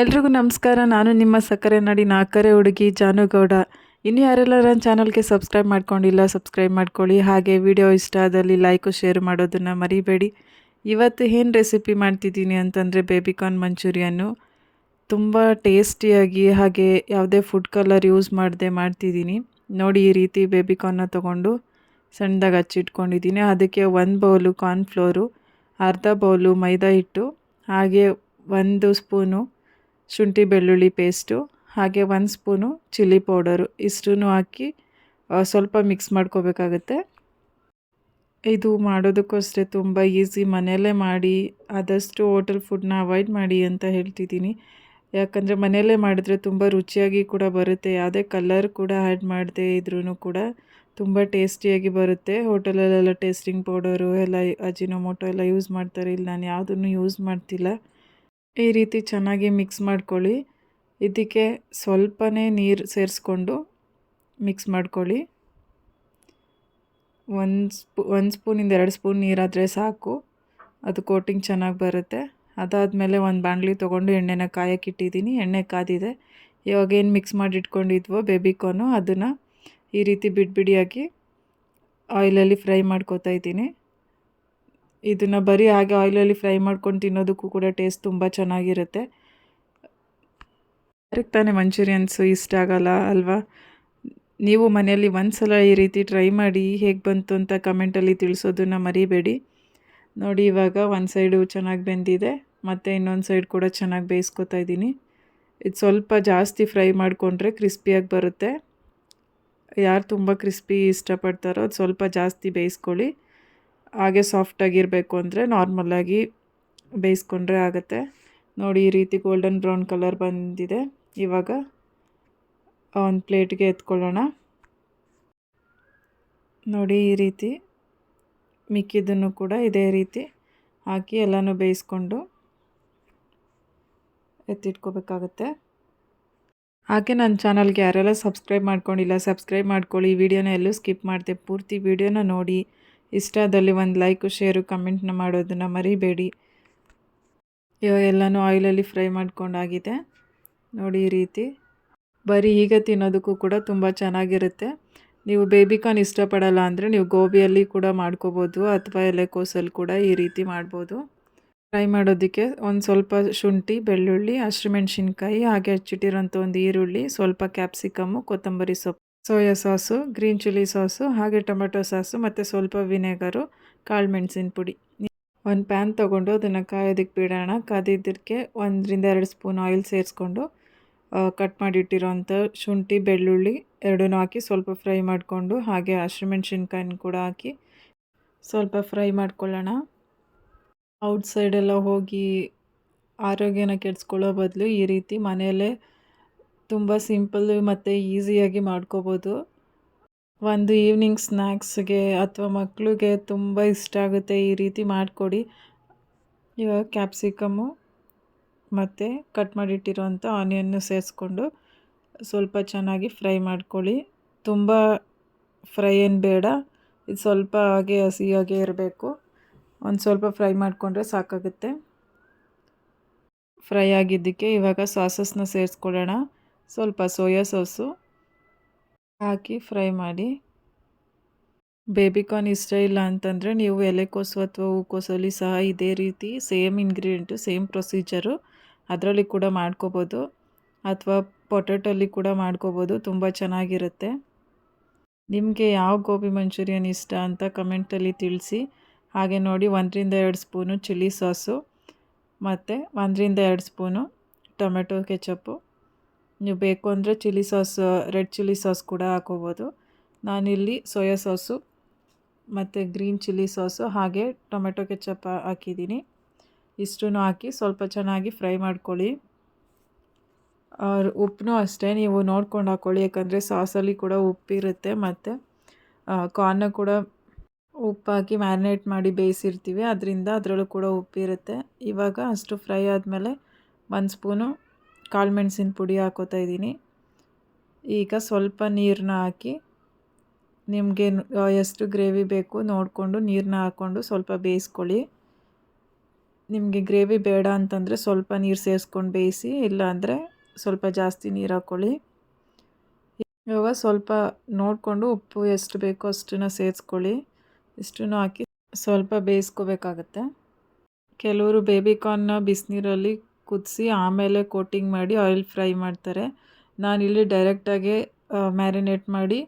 ಎಲ್ರಿಗೂ ನಮಸ್ಕಾರ. ನಾನು ನಿಮ್ಮ ಸಕ್ಕರೆ ನಾಡಿ ನಾಲ್ಕರೆ ಹುಡುಗಿ ಜಾನುಗೌಡ. ಇನ್ನು ಯಾರೆಲ್ಲ ನನ್ನ ಚಾನಲ್ಗೆ ಸಬ್ಸ್ಕ್ರೈಬ್ ಮಾಡ್ಕೊಂಡಿಲ್ಲ, ಸಬ್ಸ್ಕ್ರೈಬ್ ಮಾಡ್ಕೊಳ್ಳಿ. ಹಾಗೆ ವಿಡಿಯೋ ಇಷ್ಟ ಆದಲ್ಲಿ ಲೈಕು, ಶೇರ್ ಮಾಡೋದನ್ನು ಮರಿಬೇಡಿ. ಇವತ್ತು ಏನು ರೆಸಿಪಿ ಮಾಡ್ತಿದ್ದೀನಿ ಅಂತಂದರೆ ಬೇಬಿಕಾರ್ನ್ ಮಂಚೂರಿಯನ್ನು. ತುಂಬ ಟೇಸ್ಟಿಯಾಗಿ ಹಾಗೆ ಯಾವುದೇ ಫುಡ್ ಕಲರ್ ಯೂಸ್ ಮಾಡದೆ ಮಾಡ್ತಿದ್ದೀನಿ. ನೋಡಿ ಈ ರೀತಿ ಬೇಬಿಕಾರ್ನ ತೊಗೊಂಡು ಸಣ್ಣದಾಗಿ ಹಚ್ಚಿಟ್ಕೊಂಡಿದ್ದೀನಿ. ಅದಕ್ಕೆ ಒಂದು ಬೌಲು ಕಾರ್ನ್ಫ್ಲೋರು, ಅರ್ಧ ಬೌಲು ಮೈದಾ ಹಿಟ್ಟು, ಹಾಗೆ ಒಂದು ಸ್ಪೂನು ಶುಂಠಿ ಬೆಳ್ಳುಳ್ಳಿ ಪೇಸ್ಟು ಹಾಗೆ ಒಂದು ಸ್ಪೂನು ಚಿಲ್ಲಿ ಪೌಡರು ಇಷ್ಟೂ ಹಾಕಿ ಸ್ವಲ್ಪ ಮಿಕ್ಸ್ ಮಾಡ್ಕೋಬೇಕಾಗತ್ತೆ. ಇದು ಮಾಡೋದಕ್ಕೂ ತುಂಬ ಈಸಿ ಮನೆಯಲ್ಲೇ ಮಾಡಿ, ಆದಷ್ಟು ಹೋಟೆಲ್ ಫುಡ್ನ ಅವಾಯ್ಡ್ ಮಾಡಿ ಅಂತ ಹೇಳ್ತಿದ್ದೀನಿ. ಯಾಕಂದರೆ ಮನೆಯಲ್ಲೇ ಮಾಡಿದ್ರೆ ತುಂಬ ರುಚಿಯಾಗಿ ಕೂಡ ಬರುತ್ತೆ, ಯಾವುದೇ ಕಲರ್ ಕೂಡ ಆ್ಯಡ್ ಮಾಡದೆ ಇದ್ರೂ ಕೂಡ ತುಂಬ ಟೇಸ್ಟಿಯಾಗಿ ಬರುತ್ತೆ. ಹೋಟೆಲಲ್ಲೆಲ್ಲ ಟೇಸ್ಟಿಂಗ್ ಪೌಡರು ಎಲ್ಲ ಅಜಿನೋಮೋಟೊ ಎಲ್ಲ ಯೂಸ್ ಮಾಡ್ತಾರೆ, ಇಲ್ಲಿ ನಾನು ಯಾವುದನ್ನು ಯೂಸ್ ಮಾಡ್ತಿಲ್ಲ. ಈ ರೀತಿ ಚೆನ್ನಾಗಿ ಮಿಕ್ಸ್ ಮಾಡ್ಕೊಳ್ಳಿ. ಇದಕ್ಕೆ ಸ್ವಲ್ಪನೇ ನೀರು ಸೇರಿಸ್ಕೊಂಡು ಮಿಕ್ಸ್ ಮಾಡ್ಕೊಳ್ಳಿ. ಒಂದು ಸ್ಪೂ, ಒಂದು ಸ್ಪೂನಿಂದ ಎರಡು ಸ್ಪೂನ್ ನೀರಾದರೆ ಸಾಕು. ಅದು ಕೋಟಿಂಗ್ ಚೆನ್ನಾಗಿ ಬರುತ್ತೆ. ಅದಾದಮೇಲೆ ಒಂದು ಬಾಣಲಿ ತೊಗೊಂಡು ಎಣ್ಣೆನ ಕಾಯಕ್ಕಿಟ್ಟಿದ್ದೀನಿ ಎಣ್ಣೆ ಕಾದಿದೆ. ಇವಾಗ ಏನು ಮಿಕ್ಸ್ ಮಾಡಿ ಇಟ್ಕೊಂಡಿದ್ವೋ ಅದನ್ನು ಈ ರೀತಿ ಬಿಡಿ ಬಿಡಿಯಾಗಿ ಆಯಿಲಲ್ಲಿ ಫ್ರೈ ಮಾಡ್ಕೋತಾ ಇದ್ದೀನಿ. ಇದನ್ನು ಬರೀ ಹಾಗೆ ಆಯಿಲಲ್ಲಿ ಫ್ರೈ ಮಾಡ್ಕೊಂಡು ತಿನ್ನೋದಕ್ಕೂ ಕೂಡ ಟೇಸ್ಟ್ ತುಂಬ ಚೆನ್ನಾಗಿರುತ್ತೆ. ಯಾರಿಗೆ ತಾನೇ ಮಂಚೂರಿಯನ್ಸು ಇಷ್ಟ ಆಗಲ್ಲ ಅಲ್ವಾ? ನೀವು ಮನೆಯಲ್ಲಿ ಒಂದು ಸಲ ಈ ರೀತಿ ಟ್ರೈ ಮಾಡಿ ಹೇಗೆ ಬಂತು ಅಂತ ಕಮೆಂಟಲ್ಲಿ ತಿಳಿಸೋದನ್ನು ಮರಿಬೇಡಿ. ನೋಡಿ ಇವಾಗ ಒಂದು ಸೈಡು ಚೆನ್ನಾಗಿ ಬೆಂದಿದೆ, ಮತ್ತು ಇನ್ನೊಂದು ಸೈಡ್ ಕೂಡ ಚೆನ್ನಾಗಿ ಬೇಯಿಸ್ಕೊತಾ ಇದ್ದೀನಿ. ಇದು ಸ್ವಲ್ಪ ಜಾಸ್ತಿ ಫ್ರೈ ಮಾಡಿಕೊಂಡ್ರೆ ಕ್ರಿಸ್ಪಿಯಾಗಿ ಬರುತ್ತೆ. ಯಾರು ತುಂಬ ಕ್ರಿಸ್ಪಿ ಇಷ್ಟಪಡ್ತಾರೋ ಅದು ಸ್ವಲ್ಪ ಜಾಸ್ತಿ ಬೇಯಿಸ್ಕೊಳ್ಳಿ. ಹಾಗೆ ಸಾಫ್ಟಾಗಿರಬೇಕು ಅಂದರೆ ನಾರ್ಮಲಾಗಿ ಬೇಯಿಸ್ಕೊಂಡ್ರೆ ಆಗುತ್ತೆ. ನೋಡಿ, ಈ ರೀತಿ ಗೋಲ್ಡನ್ ಬ್ರೌನ್ ಕಲರ್ ಬಂದಿದೆ. ಇವಾಗ ಒಂದು ಪ್ಲೇಟ್ಗೆ ಎತ್ಕೊಳ್ಳೋಣ. ನೋಡಿ, ಈ ರೀತಿ ಮಿಕ್ಕಿದ್ದನ್ನು ಕೂಡ ಇದೇ ರೀತಿ ಹಾಕಿ ಎಲ್ಲನೂ ಬೇಯಿಸ್ಕೊಂಡು ಎತ್ತಿಟ್ಕೋಬೇಕಾಗತ್ತೆ. ಹಾಗೆ ನನ್ನ ಚಾನಲ್ಗೆ ಯಾರೆಲ್ಲ ಸಬ್ಸ್ಕ್ರೈಬ್ ಮಾಡ್ಕೊಂಡಿಲ್ಲ ಸಬ್ಸ್ಕ್ರೈಬ್ ಮಾಡ್ಕೊಳ್ಳಿ. ವಿಡಿಯೋನ ಎಲ್ಲೂ ಸ್ಕಿಪ್ ಮಾಡಿದೆ, ಪೂರ್ತಿ ವಿಡಿಯೋನ ನೋಡಿ. ಇಷ್ಟ ಆದಲ್ಲಿ ಒಂದು ಲೈಕು, ಶೇರು ಕಮೆಂಟ್ನ ಮಾಡೋದನ್ನು ಮರಿಬೇಡಿ. ಇವಾಗ ಎಲ್ಲನೂ ಆಯಿಲಲ್ಲಿ ಫ್ರೈ ಮಾಡ್ಕೊಂಡಾಗಿದೆ. ನೋಡಿ ಈ ರೀತಿ. ಬರೀ ಈಗ ತಿನ್ನೋದಕ್ಕೂ ಕೂಡ ತುಂಬ ಚೆನ್ನಾಗಿರುತ್ತೆ. ನೀವು ಬೇಬಿಕಾನ್ ಇಷ್ಟಪಡಲ್ಲ ಅಂದರೆ ನೀವು ಗೋಬಿಯಲ್ಲಿ ಕೂಡ ಮಾಡ್ಕೋಬೋದು ಅಥವಾ ಎಲೆಕೋಸಲ್ಲಿ ಕೂಡ ಈ ರೀತಿ ಮಾಡ್ಬೋದು. ಫ್ರೈ ಮಾಡೋದಕ್ಕೆ ಒಂದು ಸ್ವಲ್ಪ ಶುಂಠಿ, ಬೆಳ್ಳುಳ್ಳಿ, ಹಸಿಮೆಣ್ಸಿನ್ಕಾಯಿ, ಹಾಗೆ ಹಚ್ಚಿಟ್ಟಿರೋಂಥ ಒಂದು ಈರುಳ್ಳಿ, ಸ್ವಲ್ಪ ಕ್ಯಾಪ್ಸಿಕಮ್ಮು, ಕೊತ್ತಂಬರಿ ಸೊಪ್ಪು. Soya sauce, green chilli sauce, ಹಾಗೆ ಟೊಮೆಟೊ ಸಾಸು ಮತ್ತು ಸ್ವಲ್ಪ ವಿನೆಗರು, ಕಾಳು ಮೆಣಸಿನ ಪುಡಿ. ಒಂದು ಪ್ಯಾನ್ ತೊಗೊಂಡು ಅದನ್ನು ಕಾಯೋದಕ್ಕೆ ಬಿಡೋಣ. ಕಾದಿದ್ದಕ್ಕೆ ಒಂದರಿಂದ ಎರಡು ಸ್ಪೂನ್ ಆಯಿಲ್ ಸೇರಿಸ್ಕೊಂಡು ಕಟ್ ಮಾಡಿಟ್ಟಿರೋಂಥ ಶುಂಠಿ, ಬೆಳ್ಳುಳ್ಳಿ ಎರಡೂ ಹಾಕಿ ಸ್ವಲ್ಪ ಫ್ರೈ ಮಾಡಿಕೊಂಡು, ಹಾಗೆ ಹಸಿಮೆಣ್ಸಿನ್ಕಾಯಿನ ಕೂಡ ಹಾಕಿ ಸ್ವಲ್ಪ ಫ್ರೈ ಮಾಡ್ಕೊಳ್ಳೋಣ. ಔಟ್ಸೈಡೆಲ್ಲ ಹೋಗಿ ಆರೋಗ್ಯನ ಕೆಡಿಸ್ಕೊಳ್ಳೋ ಬದಲು ಈ ರೀತಿ ಮನೆಯಲ್ಲೇ ತುಂಬ ಸಿಂಪಲ್ಲು ಮತ್ತು ಈಸಿಯಾಗಿ ಮಾಡ್ಕೋಬೋದು. ಒಂದು ಈವ್ನಿಂಗ್ ಸ್ನ್ಯಾಕ್ಸ್ಗೆ ಅಥವಾ ಮಕ್ಕಳಿಗೆ ತುಂಬ ಇಷ್ಟ ಆಗುತ್ತೆ ಈ ರೀತಿ ಮಾಡಿಕೊಡಿ. ಇವಾಗ ಕ್ಯಾಪ್ಸಿಕಮ್ಮು ಮತ್ತು ಕಟ್ ಮಾಡಿಟ್ಟಿರೋಂಥ ಆನಿಯನ್ನು ಸೇರಿಸ್ಕೊಂಡು ಸ್ವಲ್ಪ ಚೆನ್ನಾಗಿ ಫ್ರೈ ಮಾಡ್ಕೊಳ್ಳಿ. ತುಂಬ ಫ್ರೈ ಏನು ಬೇಡ, ಇದು ಸ್ವಲ್ಪ ಹಾಗೆ ಹಸಿಯಾಗೆ ಇರಬೇಕು. ಒಂದು ಸ್ವಲ್ಪ ಫ್ರೈ ಮಾಡಿಕೊಂಡ್ರೆ ಸಾಕಾಗುತ್ತೆ. ಫ್ರೈ ಆಗಿದ್ದಕ್ಕೆ ಇವಾಗ ಸಾಸಸ್ನ ಸೇರಿಸ್ಕೊಳ್ಳೋಣ. ಸ್ವಲ್ಪ ಸೋಯಾ ಸಾಸು ಹಾಕಿ ಫ್ರೈ ಮಾಡಿ. ಬೇಬಿಕಾರ್ನ್ ಇಷ್ಟ ಇಲ್ಲ ಅಂತಂದರೆ ನೀವು ಎಲೆಕೋಸು ಅಥವಾ ಹೂಕೋಸಲ್ಲಿ ಸಹ ಇದೇ ರೀತಿ ಸೇಮ್ ಇಂಗ್ರೀಡಿಯೆಂಟು, ಸೇಮ್ ಪ್ರೊಸೀಜರು ಅದರಲ್ಲಿ ಕೂಡ ಮಾಡ್ಕೋಬೋದು. ಅಥವಾ ಪೊಟೆಟೋಲ್ಲಿ ಕೂಡ ಮಾಡ್ಕೋಬೋದು, ತುಂಬ ಚೆನ್ನಾಗಿರುತ್ತೆ. ನಿಮಗೆ ಯಾವ ಗೋಬಿ ಮಂಚೂರಿಯನ್ ಇಷ್ಟ ಅಂತ ಕಮೆಂಟಲ್ಲಿ ತಿಳಿಸಿ. ಹಾಗೆ ನೋಡಿ, ಒಂದರಿಂದ ಎರಡು ಸ್ಪೂನು ಚಿಲ್ಲಿ ಸಾಸು, ಮತ್ತು ಒಂದರಿಂದ ಎರಡು ಸ್ಪೂನು ಟೊಮೆಟೊ ಕೆಚಪ್ಪು. ನೀವು ಬೇಕು ಅಂದರೆ chilli sauce, red chilli sauce ಕೂಡ ಹಾಕೋಬೋದು. ನಾನಿಲ್ಲಿ ಸೋಯಾ ಸಾಸು ಮತ್ತು ಗ್ರೀನ್ ಚಿಲ್ಲಿ ಸಾಸು ಹಾಗೆ ಟೊಮೆಟೊ ಕೆಚಪ್ ಹಾಕಿದ್ದೀನಿ. ಇಷ್ಟೂ ಹಾಕಿ ಸ್ವಲ್ಪ ಚೆನ್ನಾಗಿ ಫ್ರೈ ಮಾಡ್ಕೊಳ್ಳಿ. ಉಪ್ಪು ಅಷ್ಟೇ ನೀವು ನೋಡ್ಕೊಂಡು ಹಾಕ್ಕೊಳ್ಳಿ ಯಾಕಂದರೆ ಸಾಸಲ್ಲಿ ಕೂಡ ಉಪ್ಪಿರುತ್ತೆ ಮತ್ತು ಕಾರ್ನ ಕೂಡ ಉಪ್ಪಾಕಿ ಮ್ಯಾರಿನೇಟ್ ಮಾಡಿ ಬೇಯಿಸಿರ್ತೀವಿ, ಅದರಿಂದ ಅದರಲ್ಲೂ ಕೂಡ ಉಪ್ಪಿರುತ್ತೆ. ಇವಾಗ ಅಷ್ಟು ಫ್ರೈ ಆದಮೇಲೆ ಒಂದು ಸ್ಪೂನು ಕಾಳು ಮೆಣಸಿನ ಪುಡಿ ಹಾಕೋತಾ ಇದ್ದೀನಿ. ಈಗ ಸ್ವಲ್ಪ ನೀರನ್ನ ಹಾಕಿ ನಿಮಗೆ ಎಷ್ಟು ಗ್ರೇವಿ ಬೇಕು ನೋಡಿಕೊಂಡು ನೀರನ್ನ ಹಾಕ್ಕೊಂಡು ಸ್ವಲ್ಪ ಬೇಯಿಸ್ಕೊಳ್ಳಿ. ನಿಮಗೆ ಗ್ರೇವಿ ಬೇಡ ಅಂತಂದರೆ ಸ್ವಲ್ಪ ನೀರು ಸೇರಿಸ್ಕೊಂಡು ಬೇಯಿಸಿ, ಇಲ್ಲಾಂದರೆ ಸ್ವಲ್ಪ ಜಾಸ್ತಿ ನೀರು ಹಾಕ್ಕೊಳ್ಳಿ ಇವಾಗ ಸ್ವಲ್ಪ ನೋಡಿಕೊಂಡು ಉಪ್ಪು ಎಷ್ಟು ಬೇಕೋ ಅಷ್ಟನ್ನು ಸೇರಿಸ್ಕೊಳ್ಳಿ. ಇಷ್ಟನ್ನು ಹಾಕಿ ಸ್ವಲ್ಪ ಬೇಯಿಸ್ಕೋಬೇಕಾಗತ್ತೆ. ಕೆಲವರು ಬೇಬಿ ಕಾರ್ನ್ನ ಬಿಸಿನೀರಲ್ಲಿ ಕುದಿಸಿ ಆಮೇಲೆ ಕೋಟಿಂಗ್ ಮಾಡಿ ಆಯಿಲ್ ಫ್ರೈ ಮಾಡ್ತಾರೆ. ನಾನಿಲ್ಲಿ ಡೈರೆಕ್ಟಾಗೆ ಮ್ಯಾರಿನೇಟ್ ಮಾಡಿ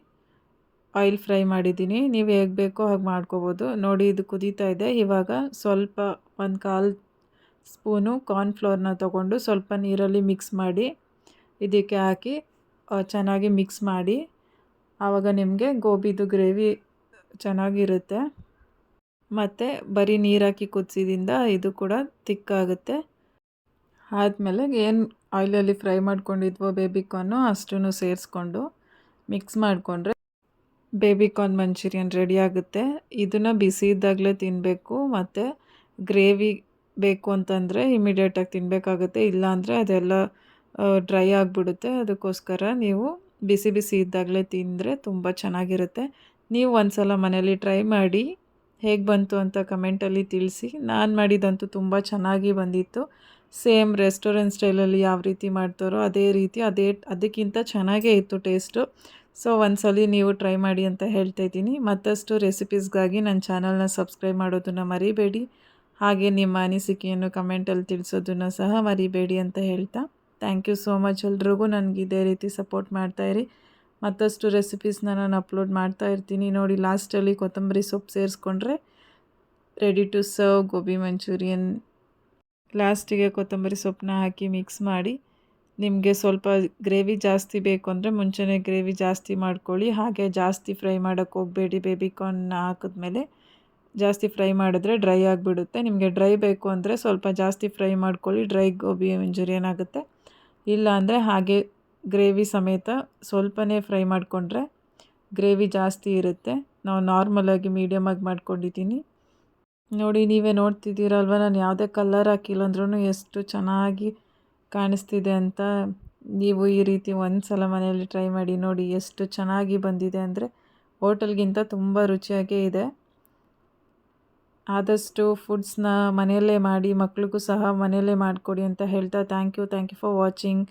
ಆಯಿಲ್ ಫ್ರೈ ಮಾಡಿದ್ದೀನಿ. ನೀವು ಹೇಗೆ ಬೇಕೋ ಹಾಗೆ ಮಾಡ್ಕೋಬೋದು. ನೋಡಿ ಇದು ಕುದೀತಾ ಇದೆ. ಇವಾಗ ಸ್ವಲ್ಪ ಒಂದು ಕಾಲು ಸ್ಪೂನು ಕಾರ್ನ್ಫ್ಲೋರ್ನ ತೊಗೊಂಡು ಸ್ವಲ್ಪ ನೀರಲ್ಲಿ ಮಿಕ್ಸ್ ಮಾಡಿ ಇದಕ್ಕೆ ಹಾಕಿ ಚೆನ್ನಾಗಿ ಮಿಕ್ಸ್ ಮಾಡಿ. ಆವಾಗ ನಿಮಗೆ ಗೋಬಿದು ಗ್ರೇವಿ ಚೆನ್ನಾಗಿರುತ್ತೆ. ಮತ್ತು ಬರೀ ನೀರಾಕಿ ಕುದಿಸಿದಿಂದ ಇದು ಕೂಡ ತಿಕ್ಕಾಗುತ್ತೆ ಆದಮೇಲೆ ಏನು ಆಯಿಲಲ್ಲಿ ಫ್ರೈ ಮಾಡ್ಕೊಂಡಿದ್ವೋ ಬೇಬಿಕಾರ್ನು ಅಷ್ಟೂ ಸೇರಿಸ್ಕೊಂಡು ಮಿಕ್ಸ್ ಮಾಡಿಕೊಂಡ್ರೆ ಬೇಬಿಕಾರ್ನ್ ಮಂಚೂರಿಯನ್ ರೆಡಿ ಆಗುತ್ತೆ. ಇದನ್ನು ಬಿಸಿ ಇದ್ದಾಗಲೇ ತಿನ್ನಬೇಕು ಮತ್ತು ಗ್ರೇವಿ ಬೇಕು ಅಂತಂದರೆ ಇಮಿಡಿಯೇಟಾಗಿ ತಿನ್ನಬೇಕಾಗುತ್ತೆ ಇಲ್ಲಾಂದರೆ ಅದೆಲ್ಲ ಡ್ರೈ ಆಗಿಬಿಡುತ್ತೆ. ಅದಕ್ಕೋಸ್ಕರ ನೀವು ಬಿಸಿ ಬಿಸಿ ಇದ್ದಾಗಲೇ ತಿಂದರೆ ತುಂಬ ಚೆನ್ನಾಗಿರುತ್ತೆ. ನೀವು ಒಂದು ಸಲ ಮನೇಲಿ ಟ್ರೈ ಮಾಡಿ ಹೇಗೆ ಬಂತು ಅಂತ ಕಮೆಂಟಲ್ಲಿ ತಿಳಿಸಿ. ನಾನು ಮಾಡಿದಂತೂ ತುಂಬ ಚೆನ್ನಾಗಿ ಬಂದಿತ್ತು. ಸೇಮ್ ರೆಸ್ಟೋರೆಂಟ್ ಸ್ಟೈಲಲ್ಲಿ ಯಾವ ರೀತಿ ಮಾಡ್ತಾರೋ ಅದೇ ರೀತಿ, ಅದೇ, ಅದಕ್ಕಿಂತ ಚೆನ್ನಾಗೇ ಇತ್ತು ಟೇಸ್ಟು. ಸೊ, ಒಂದ್ಸಲಿ ನೀವು ಟ್ರೈ ಮಾಡಿ ಅಂತ ಹೇಳ್ತಾ ಇದ್ದೀನಿ. ಮತ್ತಷ್ಟು ರೆಸಿಪೀಸ್ಗಾಗಿ ನನ್ನ ಚಾನಲ್ನ ಸಬ್ಸ್ಕ್ರೈಬ್ ಮಾಡೋದನ್ನು ಮರಿಬೇಡಿ. ಹಾಗೆ ನಿಮ್ಮ ಅನಿಸಿಕೆಯನ್ನು ಕಮೆಂಟಲ್ಲಿ ತಿಳಿಸೋದನ್ನು ಸಹ ಮರಿಬೇಡಿ ಅಂತ ಹೇಳ್ತಾ. ಥ್ಯಾಂಕ್ ಯು ಸೋ ಮಚ್ ಎಲ್ರಿಗೂ. ನನಗೆ ಇದೇ ರೀತಿ ಸಪೋರ್ಟ್ ಮಾಡ್ತಾಯಿರಿ ಮತ್ತಷ್ಟು ರೆಸಿಪೀಸ್ನ ನಾನು ಅಪ್ಲೋಡ್ ಮಾಡ್ತಾ ಇರ್ತೀನಿ. ನೋಡಿ, ಲಾಸ್ಟಲ್ಲಿ ಕೊತ್ತಂಬರಿ ಸೊಪ್ಪು ಸೇರಿಸ್ಕೊಂಡ್ರೆ ready to serve gobi manchurian ಲಾಸ್ಟಿಗೆ ಕೊತ್ತಂಬರಿ ಸೊಪ್ಪನ್ನ ಹಾಕಿ ಮಿಕ್ಸ್ ಮಾಡಿ ನಿಮಗೆ ಸ್ವಲ್ಪ ಗ್ರೇವಿ ಜಾಸ್ತಿ ಬೇಕು ಅಂದರೆ ಮುಂಚೆನೇ ಗ್ರೇವಿ ಜಾಸ್ತಿ ಮಾಡ್ಕೊಳ್ಳಿ. ಹಾಗೆ ಜಾಸ್ತಿ ಫ್ರೈ ಮಾಡೋಕ್ಕೆ ಹೋಗಬೇಡಿ. ಬೇಬಿಕಾರ್ನ್ನ ಹಾಕಿದ್ಮೇಲೆ ಜಾಸ್ತಿ ಫ್ರೈ ಮಾಡಿದ್ರೆ ಡ್ರೈ ಆಗಿಬಿಡುತ್ತೆ. ನಿಮಗೆ ಡ್ರೈ ಬೇಕು ಅಂದರೆ ಸ್ವಲ್ಪ ಜಾಸ್ತಿ ಫ್ರೈ ಮಾಡ್ಕೊಳ್ಳಿ. ಡ್ರೈ ಗೋಬಿ ಮಂಚೂರಿಯನ್ ಆಗುತ್ತೆ. ಇಲ್ಲ ಅಂದರೆ ಹಾಗೆ ಗ್ರೇವಿ ಸಮೇತ ಸ್ವಲ್ಪನೇ ಫ್ರೈ ಮಾಡಿಕೊಂಡ್ರೆ ಗ್ರೇವಿ ಜಾಸ್ತಿ ಇರುತ್ತೆ. ನಾವು ನಾರ್ಮಲಾಗಿ ಮೀಡಿಯಮಾಗಿ ಮಾಡ್ಕೊಂಡಿದ್ದೀನಿ. ನೋಡಿ, ನೀವೇ ನೋಡ್ತಿದ್ದೀರಲ್ವ? ನಾನು ಯಾವುದೇ ಕಲರ್ ಹಾಕಿಲ್ಲ ಅಂದ್ರೂ ಎಷ್ಟು ಚೆನ್ನಾಗಿ ಕಾಣಿಸ್ತಿದೆ ಅಂತ ನೀವು ಈ ರೀತಿ ಒಂದು ಸಲ ಮನೆಯಲ್ಲಿ ಟ್ರೈ ಮಾಡಿ ನೋಡಿ ಎಷ್ಟು ಚೆನ್ನಾಗಿ ಬಂದಿದೆ ಅಂದರೆ ಹೋಟೆಲ್ಗಿಂತ ತುಂಬ ರುಚಿಯಾಗೇ ಇದೆ. ಆದಷ್ಟು ಫುಡ್ಸ್ನ ಮನೆಯಲ್ಲೇ ಮಾಡಿ, ಮಕ್ಳಿಗೂ ಸಹ ಮನೆಯಲ್ಲೇ ಮಾಡಿಕೊಡಿ ಅಂತ ಹೇಳ್ತಾ thank you thank you for watching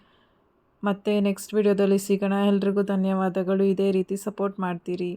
ಮತ್ತು ನೆಕ್ಸ್ಟ್ ವಿಡಿಯೋದಲ್ಲಿ ಸಿಗೋಣ. ಎಲ್ರಿಗೂ ಧನ್ಯವಾದಗಳು. ಇದೇ ರೀತಿ ಸಪೋರ್ಟ್ ಮಾಡ್ತೀರಿ.